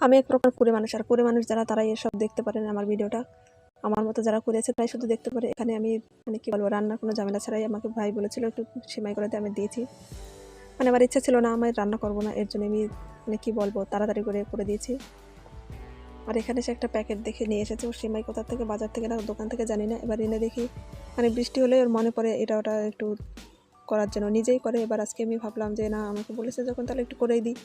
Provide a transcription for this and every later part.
আমি এক প্রকার কুড়ে মানুষ, আর কুড়ে মানুষ যারা, তারাই এসব দেখতে পারেন আমার ভিডিওটা। আমার মতো যারা করেছে তাই শুধু দেখতে পারে। এখানে আমি মানে কী বলব, রান্নার কোনো ঝামেলা ছাড়াই আমাকে ভাই বলেছিল, একটু সেমাই করে আমি দিয়েছি। মানে আমার ইচ্ছা ছিল না, আমি রান্না করব না, এর জন্য আমি মানে কী বলব, তাড়াতাড়ি করে করে দিয়েছি। আর এখানে সে একটা প্যাকেট দেখে নিয়ে এসেছে, ও সেমাই কোথা থেকে, বাজার থেকে না দোকান থেকে জানি না। এবার এনে দেখি মানে বৃষ্টি হলে ওর মনে পড়ে এটা, ওটা একটু করার জন্য। নিজেই করে, এবার আজকে আমি ভাবলাম যে, না, আমাকে বলেছে যখন, তাহলে একটু করেই দিই।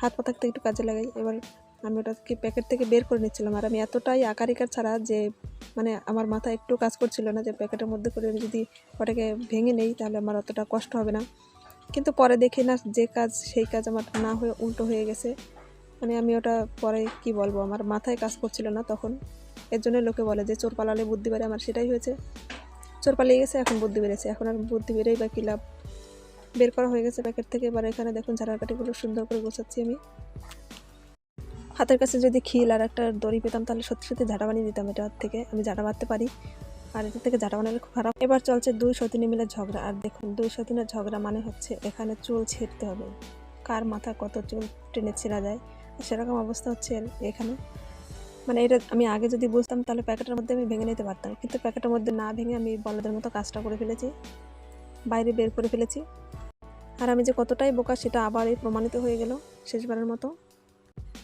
হাত পা থাকতে একটু কাজে লাগাই। এবার আমি ওটাকে প্যাকেট থেকে বের করে নিচ্ছিলাম। আর আমি এতটাই আকারিকার ছাড়া যে মানে আমার মাথা একটু কাজ করছিল না যে, প্যাকেটের মধ্যে করে আমি যদি ওটাকে ভেঙে নেই, তাহলে আমার অতটা কষ্ট হবে না। কিন্তু পরে দেখি না, যে কাজ, সেই কাজ আমার না হয়ে উল্টো হয়ে গেছে। মানে আমি ওটা পরে কি বলব, আমার মাথায় কাজ করছিল না তখন। এর জন্য লোকে বলে যে, চোর পালালে বুদ্ধি বেড়ে, আমার সেটাই হয়েছে। চোর পালিয়ে গেছে, এখন বুদ্ধি বেড়েছে। এখন আর বুদ্ধি বেড়েই বা কী লাভ? বের করা হয়ে গেছে প্যাকেট থেকে, এবার এখানে দেখুন ঝাড়ার কাঠিগুলো সুন্দর করে গোছাচ্ছি আমি। হাতের কাছে যদি খিল আর একটা দড়ি পেতাম, তাহলে সত্যি সত্যি ঝাঁটা বানিয়ে দিতাম এটার থেকে। আমি ঝাঁটা বাঁধতে পারি, আর এটা থেকে ঝাঁটা বানালে খুব খারাপ। এবার চলছে দুই সতিনী মিলে ঝগড়া, আর দেখুন দুই সতিনের ঝগড়া মানে হচ্ছে এখানে চুল ছিঁড়তে হবে। কার মাথা কত চুল টেনে ছিঁড়া যায়? সেরকম অবস্থা হচ্ছে এখানে। মানে এটা আমি আগে যদি বুঝতাম, তাহলে প্যাকেটের মধ্যে আমি ভেঙে নিতে পারতাম। কিন্তু প্যাকেটের মধ্যে না ভেঙে আমি বলদের মতো কাজটা করে ফেলেছি, বাইরে বের করে ফেলেছি। আর আমি যে কতটাই বোকা সেটা আবার এই প্রমাণিত হয়ে গেল শেষবারের মতো।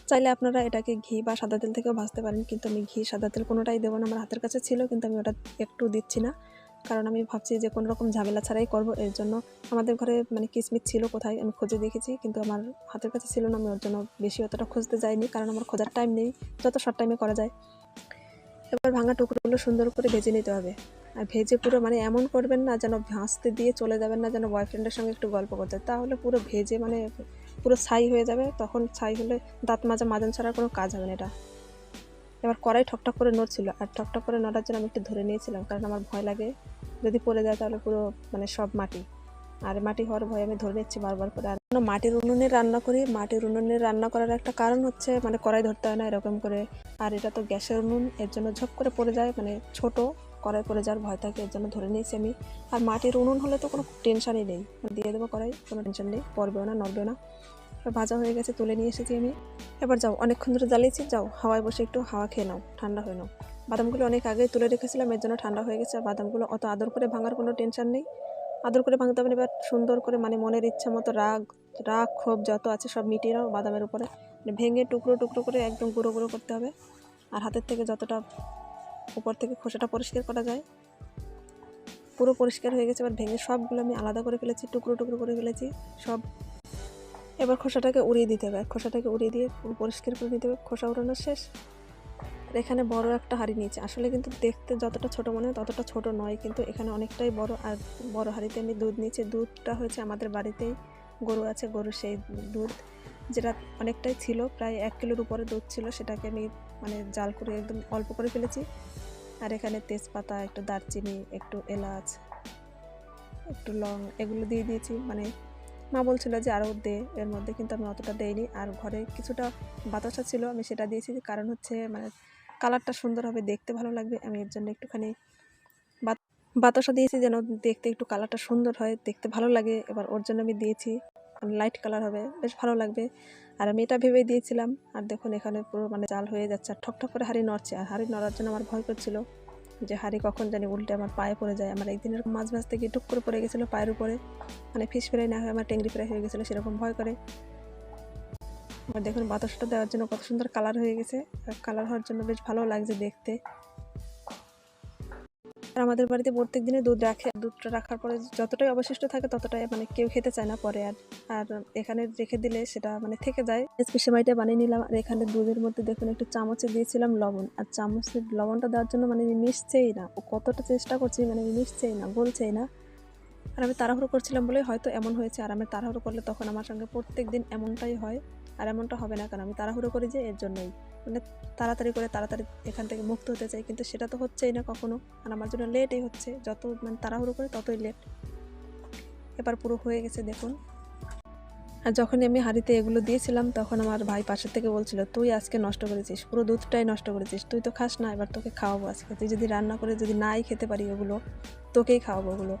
চাইলে আপনারা এটাকে ঘি বা সাদা তেল থেকেও ভাজতে পারেন, কিন্তু আমি ঘি সাদা তেল কোনোটাই দেবো না। আমার হাতের কাছে ছিল, কিন্তু আমি ওটা একটু দিচ্ছি না। কারণ আমি ভাবছি যে কোনো রকম ঝামেলা ছাড়াই করব, এর জন্য আমাদের ঘরে মানে কিসমিস ছিল কোথায় আমি খুঁজে দেখেছি, কিন্তু আমার হাতের কাছে ছিল না। আমি ওর জন্য বেশি অতটা খুঁজতে যাইনি, কারণ আমার খোঁজার টাইম নেই। যত শর্ট টাইমে করা যায়। এবার ভাঙা টুকরোগুলো সুন্দর করে ভেজে নিতে হবে। আর ভেজে পুরো মানে এমন করবেন না যেন ভাঁজতে দিয়ে চলে যাবেন না, যেন বয়ফ্রেন্ডের সঙ্গে একটু গল্প করতে। তাহলে পুরো ভেজে মানে পুরো ছাই হয়ে যাবে, তখন ছাই হলে দাঁত মাজা মাজন ছাড়ার কোনো কাজ হবে না এটা। এবার কড়াই ঠকঠক করে নড়ছিল, আর ঠকঠক করে নড়ার জন্য আমি একটু ধরে নিয়েছিলাম, কারণ আমার ভয় লাগে। যদি পড়ে যায় তাহলে পুরো মানে সব মাটি। আর মাটি হওয়ার ভয়ে আমি ধরে নিচ্ছি বারবার করে। আর মাটির উনুনে রান্না করি, মাটির উনুনে রান্না করার একটা কারণ হচ্ছে মানে কড়াই ধরতে হয় না এরকম করে। আর এটা তো গ্যাসের উনুন, এর জন্য ঝপ করে পড়ে যায় মানে ছোট। কড়াই পড়ে যাওয়ার ভয় থাকে, এর জন্য ধরে নিয়েছি আমি। আর মাটির উনুন হলে তো কোনো টেনশনই নেই। দিয়ে দেবো কড়াই, কোনো টেনশন নেই। পড়বেও না, নড়বেও না। ভাজা হয়ে গেছে, তুলে নিয়ে এসেছি আমি। এবার যাও, অনেকক্ষণ ধরে জ্বালিয়েছি, যাও, হাওয়ায় বসে একটু হাওয়া খেয়ে নাও, ঠান্ডা হয়ে নাও। বাদামগুলো অনেক আগেই তুলে রেখেছিলাম, এর জন্য ঠান্ডা হয়ে গেছে, আর বাদামগুলো অত আদর করে ভাঙার কোনো টেনশন নেই। আদর করে ভাঙতে হবে এবার সুন্দর করে মানে মনের ইচ্ছা মতো রাগ রাগ, ক্ষোভ যত আছে সব মিটিয়ে নাও বাদামের উপরে। মানে ভেঙে টুকরো টুকরো করে একদম গুঁড়ো গুঁড়ো করতে হবে। আর হাতের থেকে যতটা উপর থেকে খোসাটা পরিষ্কার করা যায়। পুরো পরিষ্কার হয়ে গেছে, এবার ভেঙে সবগুলো আমি আলাদা করে ফেলেছি, টুকরো টুকরো করে ফেলেছি, সব। এবার খোসাটাকে উড়িয়ে দিতে হবে, খোসাটাকে উড়িয়ে দিয়ে পুরো পরিষ্কার করে দিতে হবে, খোসা উড়ানো শেষ। আর এখানে বড় একটা হাঁড়ি নিয়েছি, আসলে কিন্তু দেখতে যতটা ছোট মনে হয় ততটা ছোট নয়, কিন্তু এখানে অনেকটাই বড়, আর বড় হাঁড়িতে আমি দুধ নিয়েছি, দুধটা হয়েছে আমাদের বাড়িতেই গরু আছে গরু সেই দুধ, যেটা অনেকটাই ছিল, প্রায় এক কিলোর উপরে দুধ ছিল, সেটাকে আমি মানে জাল করে একদম অল্প করে ফেলেছি। আর এখানে তেজপাতা, একটু দারচিনি, একটু এলাচ, একটু লং, এগুলো দিয়ে দিয়েছি। মানে মা বলছিল যে আরও দে, এর মধ্যে কিন্তু আমি অতটা দেইনি। আর ঘরে কিছুটা বাতাসা ছিল, আমি সেটা দিয়েছি কারণ হচ্ছে মানে কালারটা সুন্দর হবে, দেখতে ভালো লাগবে। আমি এর জন্য একটুখানি বাত- বাতাসা দিয়েছি যেন দেখতে একটু কালারটা সুন্দর হয়, দেখতে ভালো লাগে। এবার ওর জন্য আমি দিয়েছি লাইট কালার হবে, বেশ ভালো লাগবে। আর আমি এটা ভেবেই দিয়েছিলাম, আর দেখুন এখানে পুরো মানে জাল হয়ে যাচ্ছে, আর ঠকঠক করে হাঁড়ি নড়ছে, আর হাঁড়ি নড়ার জন্য আমার ভয় করছিল যে হাঁড়ি কখন জানি উল্টে আমার পায়ে পড়ে যায়। আমার একদিনের মাছ ভাজতে থেকে টুক করে পড়ে গেছিল পায়ের উপরে মানে ফিশ ফ্রাই না হয়ে আমার টেংরি ফ্রাই হয়ে গেছিল, সেরকম ভয় করে। আর দেখুন বাতাসটা দেওয়ার জন্য কত সুন্দর কালার হয়ে গেছে কালার হওয়ার জন্য বেশ ভালো লাগছে দেখতে। আর আমাদের বাড়িতে প্রত্যেক দিনে দুধ রাখে। দুধটা রাখার পরে যতটাই অবশিষ্ট থাকে, ততটাই মানে কেউ খেতে চায় না পরে আর। আর এখানে রেখে দিলে সেটা মানে থেকে যায়। আজকে সেমাইটা বানিয়ে নিলাম আর এখানে দুধের মধ্যে দেখুন একটু চামচে দিয়েছিলাম লবণ। আর চামচের লবণটা দেওয়ার জন্য মানে মিশছেই না। ও কতটা চেষ্টা করছি মানে মিশছেই না, গলছেই না। আর আমি তাড়াহুড়ো করছিলাম বলে হয়তো এমন হয়েছে। আর আমি তাড়াহুড়ো করলে তখন আমার সঙ্গে প্রত্যেক দিন এমনটাই হয়। আর এমনটা হবে না, কারণ আমি তাড়াহুড়ো করি যে এর জন্যই। মানে তাড়াতাড়ি করে তাড়াতাড়ি এখান থেকে মুক্ত হতে চাই, কিন্তু সেটা তো হচ্ছেই না কখনো। আর আমার জন্য লেটই হচ্ছে, যত মানে তাড়াহুড়ো করে ততই লেট এবার পুরো হয়ে গেছে, দেখুন। আর যখনই আমি হাঁড়িতে এগুলো দিয়েছিলাম, তখন আমার ভাই পাশের থেকে বলছিল, তুই আজকে নষ্ট করেছিস, পুরো দুধটাই নষ্ট করেছিস, তুই তো খাস না, এবার তোকে খাওয়াবো আজকে। তুই যদি রান্না করে যদি নাই খেতে পারি ওগুলো, তোকেই খাওয়াবো ওগুলো।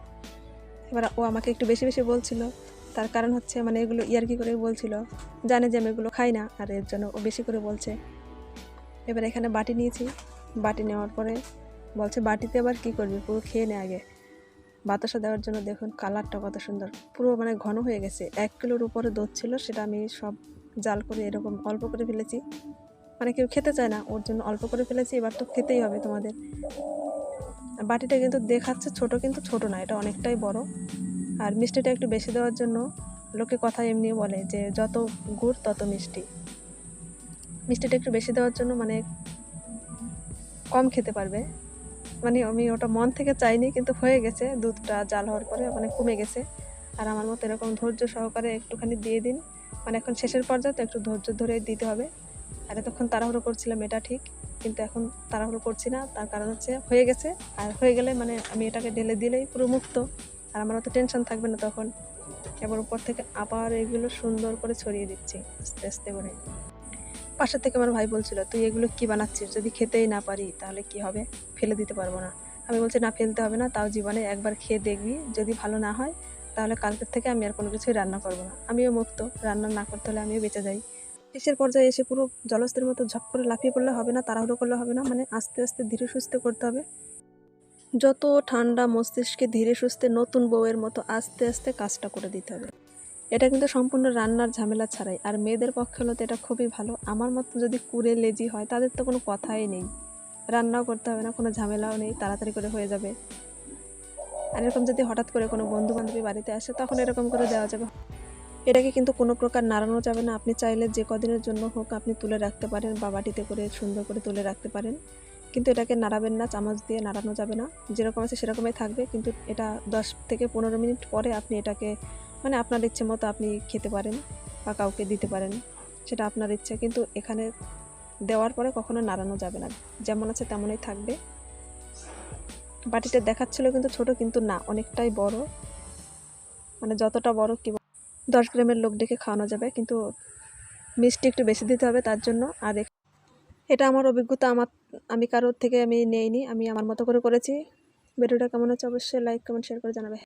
এবার ও আমাকে একটু বেশি বেশি বলছিল তার কারণ হচ্ছে মানে এগুলো ইয়ার্কি করে বলছিল, জানে যে আমি এগুলো খাই না, আর এর জন্য ও বেশি করে বলছে। এবার এখানে বাটি নিয়েছি, বাটি নেওয়ার পরে বলছে, বাটিতে আবার কি করবি? পুরো খেয়ে নে আগে। বাতাসা দেওয়ার জন্য দেখুন কালারটা কত সুন্দর। পুরো মানে ঘন হয়ে গেছে। এক কিলোর উপরে দুধ ছিল, সেটা আমি সব জাল করে এরকম অল্প করে ফেলেছি। মানে কেউ খেতে চায় না, ওর জন্য অল্প করে ফেলেছি, এবার তো খেতেই হবে তোমাদের। বাটিটা কিন্তু দেখাচ্ছে ছোট, কিন্তু ছোট না, এটা অনেকটাই বড়। আর মিষ্টিটা একটু বেশি দেওয়ার জন্য লোকে কথা এমনি বলে যে যত গুড়, তত মিষ্টি। মিষ্টিটা একটু বেশি দেওয়ার জন্য মানে কম খেতে পারবে। মানে আমি ওটা মন থেকে চাইনি, কিন্তু হয়ে গেছে। দুধটা জাল হওয়ার পরে মানে কমে গেছে। আর আমার মতো এরকম ধৈর্য সহকারে একটুখানি দিয়ে দিন। মানে এখন শেষের পর্যায়ে তো একটু ধৈর্য ধরে দিতে হবে। আর এতক্ষণ তাড়াহুড়ো করছিলাম, এটা ঠিক। কিন্তু এখন তাড়াহুড়ো করছি না। তার কারণ হচ্ছে হয়ে গেছে। আর হয়ে গেলে মানে আমি এটাকে ঢেলে দিলেই পুরো মুক্ত। আর আমার অত টেনশন থাকবে না তখন। এবার উপর থেকে আবার এগুলো সুন্দর করে ছড়িয়ে দিচ্ছি, আস্তে আস্তে করে। পাশে থেকে আমার ভাই বলছিল, তুই এগুলো কি বানাচ্ছিস? যদি খেতেই না পারি, তাহলে কি হবে? ফেলে দিতে পারব না। আমি বলছি, না, ফেলতে হবে না, তাও জীবনে একবার খেয়ে দেখবি। যদি ভালো না হয়, তাহলে কালকের থেকে আমি আর কোনো কিছুই রান্না করব না। আমিও মুক্ত, রান্না না করতে হলে আমিও বেঁচে যাই। শেষের পর্যায়ে এসে পুরো জলস্থের মতো ঝপ করে লাফিয়ে পড়লে হবে না, তাড়াহুড়ো করলে হবে না মানে আস্তে আস্তে ধীরে সুস্থে করতে হবে। যত ঠান্ডা মস্তিষ্কে ধীরে সুস্থে নতুন বউয়ের মতো আস্তে আস্তে কাজটা করে দিতে হবে। এটা কিন্তু সম্পূর্ণ রান্নার ঝামেলা ছাড়াই। আর মেয়েদের পক্ষে হলো তো এটা খুবই ভালো। আমার মতো যদি কুড়ে লেজি হয়, তাদের তো কোনো কথাই নেই। রান্নাও করতে হবে না, কোনো ঝামেলাও নেই, তাড়াতাড়ি করে হয়ে যাবে। আর এরকম যদি হঠাৎ করে কোনো বন্ধু বান্ধবী বাড়িতে আসে, তখন এরকম করে দেওয়া যাবে। এটাকে কিন্তু কোনো প্রকার নাড়ানো যাবে না। আপনি চাইলে যে কদিনের জন্য হোক আপনি তুলে রাখতে পারেন বা বাটিতে করে সুন্দর করে তুলে রাখতে পারেন। কিন্তু এটাকে নাড়াবেন না, চামচ দিয়ে নাড়ানো যাবে না। যেরকম আছে সেরকমই থাকবে, কিন্তু এটা দশ থেকে পনেরো মিনিট পরে আপনি এটাকে মানে আপনার ইচ্ছে মতো আপনি খেতে পারেন বা কাউকে দিতে পারেন, সেটা আপনার ইচ্ছে। কিন্তু এখানে দেওয়ার পরে কখনো নাড়ানো যাবে না, যেমন আছে তেমনই থাকবে। বাটিটা দেখাচ্ছিল কিন্তু ছোট, কিন্তু না, অনেকটাই বড়। মানে যতটা বড় কি দশ গ্রামের লোক ডেকে খাওয়ানো যাবে, কিন্তু মিষ্টি একটু বেশি দিতে হবে তার জন্য। আর এটা আমার অভিজ্ঞতা, আমার, আমি কারোর থেকে আমি নেইনি, আমি আমার মতো করে করেছি। ভিডিওটা কেমন হচ্ছে অবশ্যই লাইক কমেন্ট শেয়ার করে জানাবে।